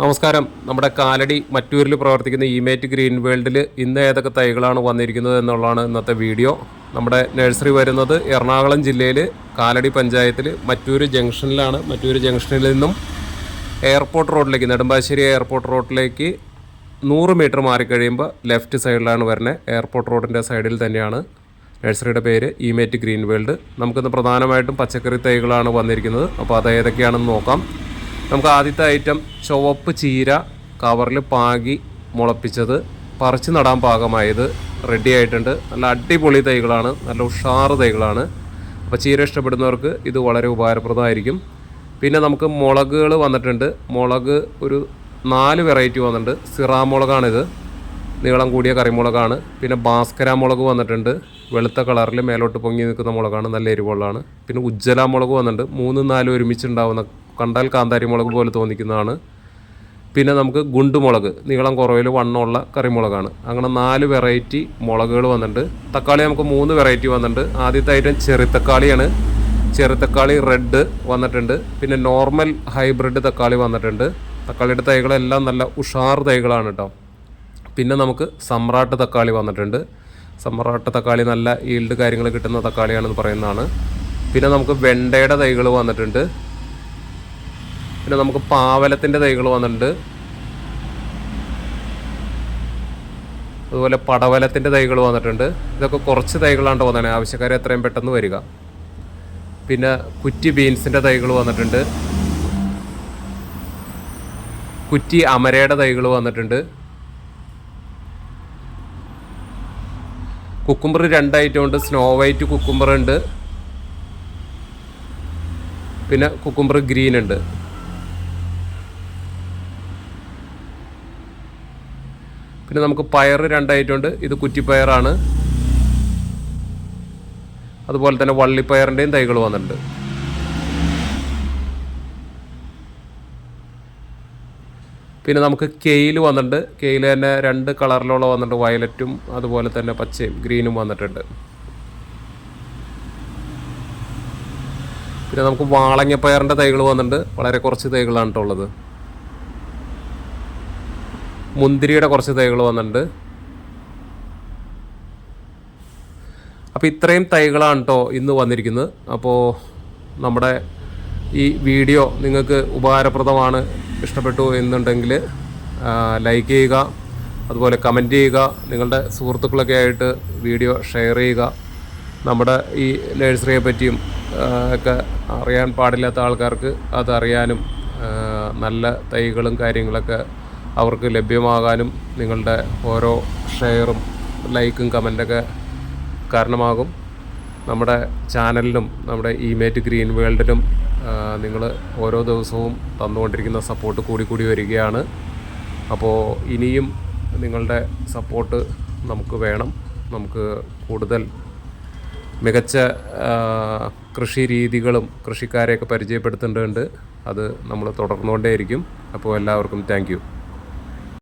നമസ്കാരം. നമ്മുടെ കാലടി മറ്റൂരിൽ പ്രവർത്തിക്കുന്ന ഇമേറ്റ് ഗ്രീൻ വേൾഡിൽ ഇന്ന് ഏതൊക്കെ തൈകളാണ് വന്നിരിക്കുന്നത് എന്നുള്ളതാണ് ഇന്നത്തെ വീഡിയോ. നമ്മുടെ നഴ്സറി വരുന്നത് എറണാകുളം ജില്ലയിൽ കാലടി പഞ്ചായത്തിൽ മറ്റൂർ ജംഗ്ഷനിലാണ്. മറ്റൂർ ജംഗ്ഷനിൽ നിന്നും എയർപോർട്ട് റോഡിലേക്ക് നെടുമ്പാശ്ശേരി എയർപോർട്ട് റോഡിലേക്ക് നൂറ് മീറ്റർ മാറിക്കഴിയുമ്പോൾ ലെഫ്റ്റ് സൈഡിലാണ് വരുന്നത്. എയർപോർട്ട് റോഡിന്റെ സൈഡിൽ തന്നെയാണ് നഴ്സറിയുടെ പേര് ഇമേറ്റ് ഗ്രീൻ വേൾഡ് നമുക്കിന്ന് പ്രധാനമായിട്ടും പച്ചക്കറി തൈകളാണ് വന്നിരിക്കുന്നത്. അപ്പോൾ അത് ഏതൊക്കെയാണെന്ന് നോക്കാം. നമുക്ക് ആദ്യത്തെ ഐറ്റം ചുവപ്പ് ചീര കവറിൽ പാകി മുളപ്പിച്ചത്. പറിച്ച് നടാൻ പാകമായത് റെഡി ആയിട്ടുണ്ട്. നല്ല അടിപൊളി തൈകളാണ്. നല്ല ഉഷാറ് തൈകളാണ്. അപ്പോൾ ചീര ഇഷ്ടപ്പെടുന്നവർക്ക് ഇത് വളരെ ഉപകാരപ്രദമായിരിക്കും. പിന്നെ നമുക്ക് മുളകുകൾ വന്നിട്ടുണ്ട്. മുളക് ഒരു നാല് വെറൈറ്റി വന്നിട്ടുണ്ട്. സിറാ മുളകാണിത് നീളം കൂടിയ കറിമുളകാണ്. പിന്നെ ഭാസ്കര മുളക് വന്നിട്ടുണ്ട്. വെളുത്ത കളറിൽ മേലോട്ട് പൊങ്ങി നിൽക്കുന്ന മുളകാണ്. നല്ല എരിവുള്ളതാണ്. പിന്നെ ഉജ്ജല മുളക് വന്നിട്ടുണ്ട്. മൂന്നും നാലും ഒരുമിച്ചുണ്ടാവുന്ന കണ്ടാൽ കാന്താരി മുളക് പോലെ തോന്നിക്കുന്നതാണ്. പിന്നെ നമുക്ക് ഗുണ്ടുമുളക് നീളം കുറവിൽ വണ്ണമുള്ള കറിമുളകാണ്. അങ്ങനെ നാല് വെറൈറ്റി മുളകുകൾ വന്നിട്ടുണ്ട്. തക്കാളി നമുക്ക് മൂന്ന് വെറൈറ്റി വന്നിട്ടുണ്ട്. ആദ്യത്തെ ഐറ്റം ചെറുത്തക്കാളിയാണ് ചെറുത്തക്കാളി റെഡ് വന്നിട്ടുണ്ട്. പിന്നെ നോർമൽ ഹൈബ്രിഡ് തക്കാളി വന്നിട്ടുണ്ട്. തക്കാളിയുടെ തൈകളെല്ലാം നല്ല ഉഷാർ തൈകളാണ് കേട്ടോ പിന്നെ നമുക്ക് സമ്രാട്ട് തക്കാളി വന്നിട്ടുണ്ട്. സമ്രാട്ട് തക്കാളി നല്ല ഈൽഡ് കാര്യങ്ങൾ കിട്ടുന്ന തക്കാളിയാണെന്ന് പറയുന്നതാണ്. പിന്നെ നമുക്ക് വെണ്ടയുടെ തൈകൾ വന്നിട്ടുണ്ട്. പിന്നെ നമുക്ക് പാവലത്തിന്റെ തൈകൾ വന്നിട്ടുണ്ട്. അതുപോലെ പടവലത്തിന്റെ തൈകൾ വന്നിട്ടുണ്ട്. ഇതൊക്കെ കുറച്ച് തൈകളാണ് വന്നത് ആവശ്യക്കാരെ എത്രയും പെട്ടെന്ന് വരിക. പിന്നെ കുറ്റി ബീൻസിന്റെ തൈകൾ വന്നിട്ടുണ്ട്. കുറ്റി അമരയുടെ തൈകൾ വന്നിട്ടുണ്ട്. കുക്കുംബർ രണ്ട് ഐറ്റം ഉണ്ട്. സ്നോ വൈറ്റ് കുക്കുംബർ ഉണ്ട്. പിന്നെ കുക്കുംബർ ഗ്രീൻ ഉണ്ട്. പിന്നെ നമുക്ക് പയർ രണ്ടായിട്ടുണ്ട്. ഇത് കുറ്റിപ്പയറാണ്. അതുപോലെ തന്നെ വള്ളിപ്പയറിന്റെയും തൈകൾ വന്നിട്ടുണ്ട്. പിന്നെ നമുക്ക് കെയിൽ വന്നിട്ടുണ്ട്. കെയിൽ തന്നെ രണ്ട് കളറിലുള്ള വന്നിട്ടുണ്ട്. വയലറ്റും അതുപോലെ തന്നെ പച്ചയും ഗ്രീനും വന്നിട്ടുണ്ട്. പിന്നെ നമുക്ക് വാളങ്ങപ്പയറിന്റെ തൈകൾ വന്നിട്ടുണ്ട്. വളരെ കുറച്ച് തൈകളാണ് കേട്ടോ ഉള്ളത്. മുന്തിരിയുടെ കുറച്ച് തൈകൾ വന്നിട്ടുണ്ട്. അപ്പോൾ ഇത്രയും തൈകളാണ് കേട്ടോ ഇന്ന് വന്നിരിക്കുന്നത്. അപ്പോൾ നമ്മുടെ ഈ വീഡിയോ നിങ്ങൾക്ക് ഉപകാരപ്രദമാണ് ഇഷ്ടപ്പെട്ടു എന്നുണ്ടെങ്കിൽ ലൈക്ക് ചെയ്യുക അതുപോലെ കമന്റ് ചെയ്യുക നിങ്ങളുടെ സുഹൃത്തുക്കളൊക്കെ ആയിട്ട് വീഡിയോ ഷെയർ ചെയ്യുക. നമ്മുടെ ഈ നഴ്സറിയെ പറ്റിയും ഒക്കെ അറിയാൻ പാടില്ലാത്ത ആൾക്കാർക്ക് അതറിയാനും നല്ല തൈകളും കാര്യങ്ങളൊക്കെ അവർക്ക് ലഭ്യമാകാനും നിങ്ങളുടെ ഓരോ ഷെയറും ലൈക്കും കമന്റൊക്കെ കാരണമാകും. നമ്മുടെ ചാനലിലും നമ്മുടെ ഇമേറ്റ് ഗ്രീൻ വേൾഡിലും നിങ്ങൾ ഓരോ ദിവസവും തന്നുകൊണ്ടിരിക്കുന്ന സപ്പോർട്ട് കൂടി കൂടി വരികയാണ്. അപ്പോൾ ഇനിയും നിങ്ങളുടെ സപ്പോർട്ട് നമുക്ക് വേണം. നമുക്ക് കൂടുതൽ മികച്ച കൃഷി രീതികളും കൃഷിക്കാരെയൊക്കെ പരിചയപ്പെടുത്തേണ്ടതുണ്ട്. അത് നമ്മൾ തുടർന്നുകൊണ്ടേയിരിക്കും. അപ്പോൾ എല്ലാവർക്കും താങ്ക്